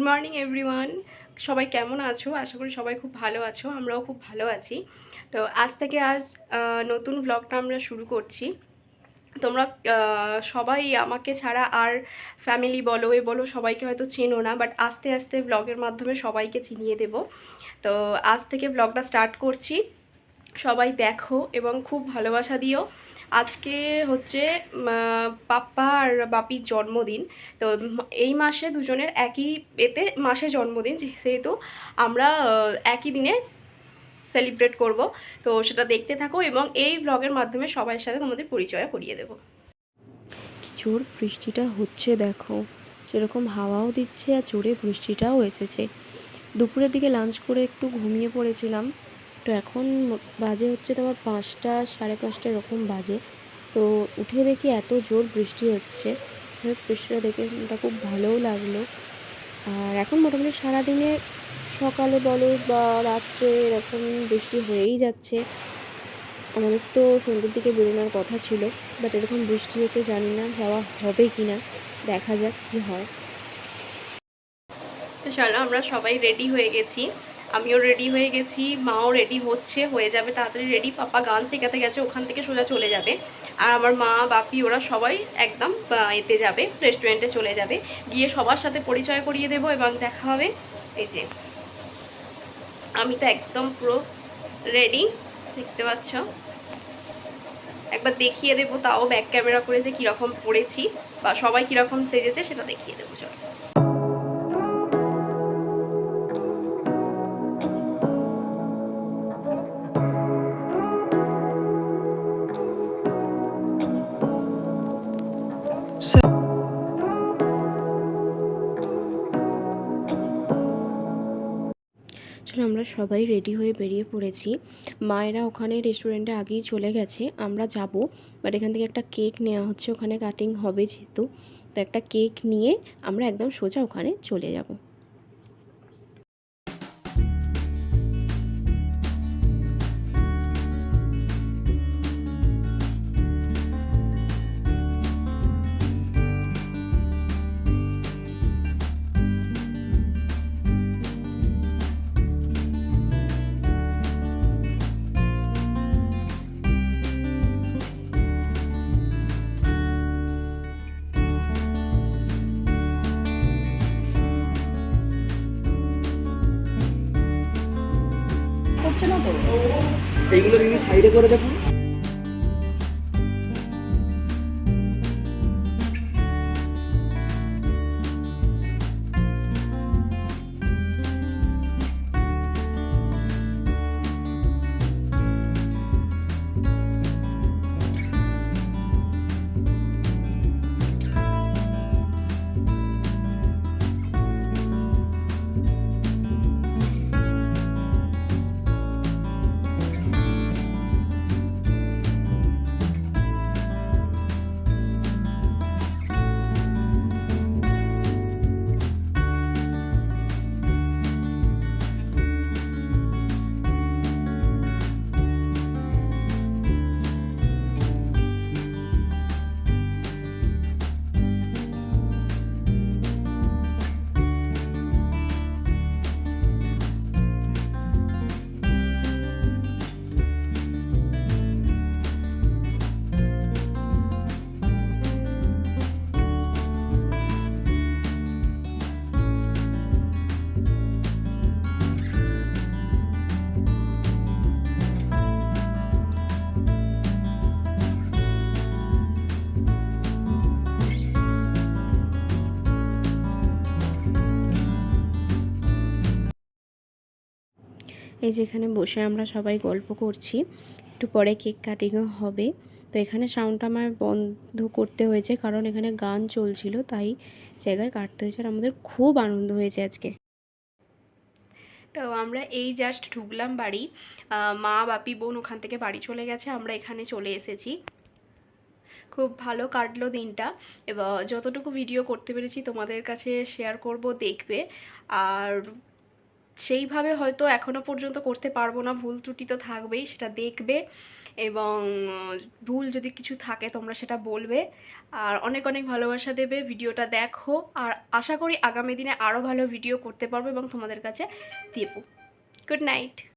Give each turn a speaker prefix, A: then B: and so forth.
A: Morning everyone সবাই কেমন আছো? আশা করি সবাই খুব ভালো আছো, আমরাও খুব ভালো আছি। তো আজ থেকে আজ নতুন ব্লগটা আমরা শুরু করছি। তোমরা সবাই আমাকে ছাড়া আর ফ্যামিলি বলো, এ বলো, সবাইকে হয়তো চেনো না বাট আস্তে আস্তে ব্লগের মাধ্যমে সবাইকে চিনিয়ে দেব। তো আজ থেকে ব্লগটা স্টার্ট করছি। সবাই দেখো এবং খুব ভালোবাসা দিও। আজকে হচ্ছে পাপ্পা আর বাপির জন্মদিন। তো এই মাসে দুজনের একই এতে মাসে জন্মদিন সেহেতু আমরা একই দিনে সেলিব্রেট করব। তো সেটা দেখতে থাকো এবং এই ব্লগের মাধ্যমে সবার সাথে তোমাদের পরিচয় করিয়ে দেবো।
B: জোর বৃষ্টিটা হচ্ছে দেখো। সেরকম হাওয়াও দিচ্ছে আর জোরে বৃষ্টিটাও এসেছে। দুপুরের দিকে লাঞ্চ করে একটু ঘুমিয়ে পড়েছিলাম। তো এখন বাজে হচ্ছে তোমার পাঁচটা, সাড়ে পাঁচটা এরকম বাজে। তো উঠে দেখি এত জোর বৃষ্টি হচ্ছে। বৃষ্টিটা দেখে মনটা খুব ভালোও লাগল। আর এখন মোটামুটি সারাদিনে সকালে বলো বা রাত্রে এরকম বৃষ্টি হয়েই যাচ্ছে। আমাদের তো সন্ধ্যের দিকে বেরোনোর কথা ছিল বাট এরকম বৃষ্টি হচ্ছে জানি না যাওয়া হবে কি না দেখা যাক কী হয়।
A: চলো, আমরা সবাই রেডি হয়ে গেছি। আমিও রেডি হয়ে গেছি, মাও রেডি হচ্ছে, হয়ে যাবে তাড়াতাড়ি রেডি পাপা গান শেখাতে গেছে, ওখান থেকে সোজা চলে যাবে। আর আমার মা, বাপি, ওরা সবাই একদম এতে যাবে রেস্টুরেন্টে চলে যাবে। গিয়ে সবার সাথে পরিচয় করিয়ে দেবো এবং দেখা হবে। এই যে, আমি তো একদম পুরো রেডি দেখতে পাচ্ছ? একবার দেখিয়ে দেবো, তাও ব্যাক ক্যামেরা করে যে কীরকম পড়েছি বা সবাই কীরকম সেজেছে, সেটা দেখিয়ে দেবো, চলো।
B: আসলে আমরা সবাই রেডি হয়ে বেরিয়ে পড়েছি। মায়েরা ওখানে রেস্টুরেন্টে আগেই চলে গেছে। আমরা যাব। বাট এখান থেকে একটা কেক নেওয়া হচ্ছে। ওখানে কাটিং হবে যেহেতু। তো একটা কেক নিয়ে আমরা একদম সোজা ওখানে চলে যাব।
C: করছে না তো? এইগুলো তুমি সাইডে করে দেখুন।
B: এই যে এখানে বসে আমরা সবাই গল্প করছি। একটু পরে কেক কাটিংও হবে। তো এখানে সাউন্ডটা আমার বন্ধ করতে হয়েছে কারণ এখানে গান চলছিল, তাই জায়গায় কাটতে হয়েছে আর আমাদের খুব আনন্দ হয়েছে আজকে।
A: তো আমরা এই জাস্ট ঢুকলাম বাড়ি। মা, বাপি, বোন ওখান থেকে বাড়ি চলে গেছে, আমরা এখানে চলে এসেছি। খুব ভালো কাটলো দিনটা। এবার যতটুকু ভিডিও করতে পেরেছি তোমাদের কাছে শেয়ার করব, দেখবে। আর সেইভাবে হয়তো এখনও পর্যন্ত করতে পারব না। ভুল ত্রুটি তো থাকবেই, সেটা দেখবে এবং ভুল যদি কিছু থাকে তোমরা সেটা বলবে। আর অনেক অনেক ভালোবাসা দেবে ভিডিওটা দেখো। আর আশা করি আগামী দিনে আরও ভালো ভিডিও করতে পারব এবং তোমাদের কাছে দেবো। Good night.